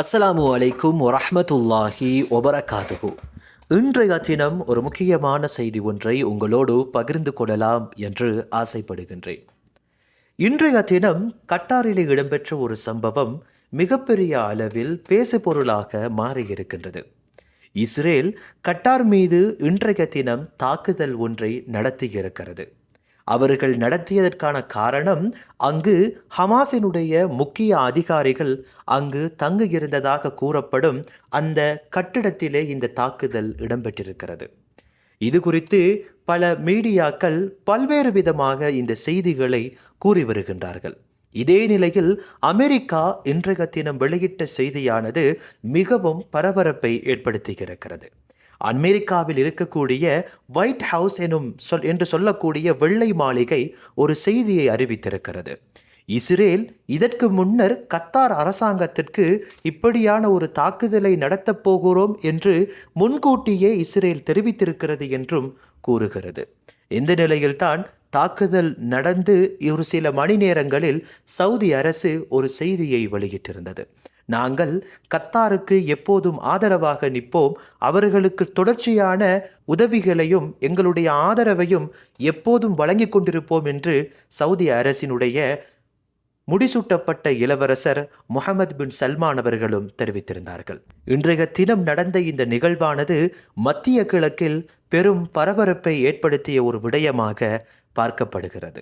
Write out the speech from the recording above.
அஸ்ஸலாமு அலைக்கும் வரஹ்மத்துல்லாஹி வபரகாதுஹு. இன்றைய தினம் ஒரு முக்கியமான செய்தி ஒன்றை உங்களோடு பகிர்ந்து கொள்ளலாம் என்று ஆசைப்படுகின்றேன். இன்றைய தினம் கட்டாரிலே இடம்பெற்ற ஒரு சம்பவம் மிகப்பெரிய அளவில் பேசுபொருளாக மாறியிருக்கின்றது. இஸ்ரேல் கட்டார் மீது இன்றைய தினம் தாக்குதல் ஒன்றை நடத்தியிருக்கிறது. அவர்கள் நடத்தியதற்கான காரணம் அங்கு ஹமாஸினுடைய முக்கிய அதிகாரிகள் அங்கு தங்கியிருந்ததாக கூறப்படும் அந்த கட்டிடத்திலே இந்த தாக்குதல் இடம்பெற்றிருக்கிறது. இது குறித்து பல மீடியாக்கள் பல்வேறு விதமாக இந்த செய்திகளை கூறி வருகின்றார்கள். இதே நிலையில் அமெரிக்கா இன்றைய தினம் வெளியிட்ட செய்தியானது மிகவும் பரபரப்பை ஏற்படுத்தியிருக்கிறது. அமெரிக்காவில் இருக்கக்கூடிய ஒயிட் ஹவுஸ் எனும் சொல் என்று சொல்லக்கூடிய வெள்ளை மாளிகை ஒரு செய்தியை அறிவித்திருக்கிறது. இஸ்ரேல் இதற்கு முன்னர் கத்தார் அரசாங்கத்திற்கு இப்படியான ஒரு தாக்குதலை நடத்தப் போகிறோம் என்று முன்கூட்டியே இஸ்ரேல் தெரிவித்திருக்கிறது என்றும் கூறுகிறது. இந்த நிலையில்தான் தாக்குதல் நடந்து ஒரு சில மணி நேரங்களில் சவுதி அரசு ஒரு செய்தியை வெளியிட்டிருந்தது. நாங்கள் கத்தாருக்கு எப்போதும் ஆதரவாக நிற்போம். அவர்களுக்கு தொடர்ச்சியான உதவிகளையும் எங்களுடைய ஆதரவையும் எப்போதும் வழங்கி கொண்டிருப்போம் என்று சவுதி அரசினுடைய முடிசூட்டப்பட்ட இளவரசர் முகமது பின் சல்மான் அவர்களும் தெரிவித்திருந்தார்கள். இன்றைய தினம் நடந்த இந்த நிகழ்வானது மத்திய கிழக்கில் பெரும் பரபரப்பை ஏற்படுத்திய ஒரு விடயமாக பார்க்கப்படுகிறது.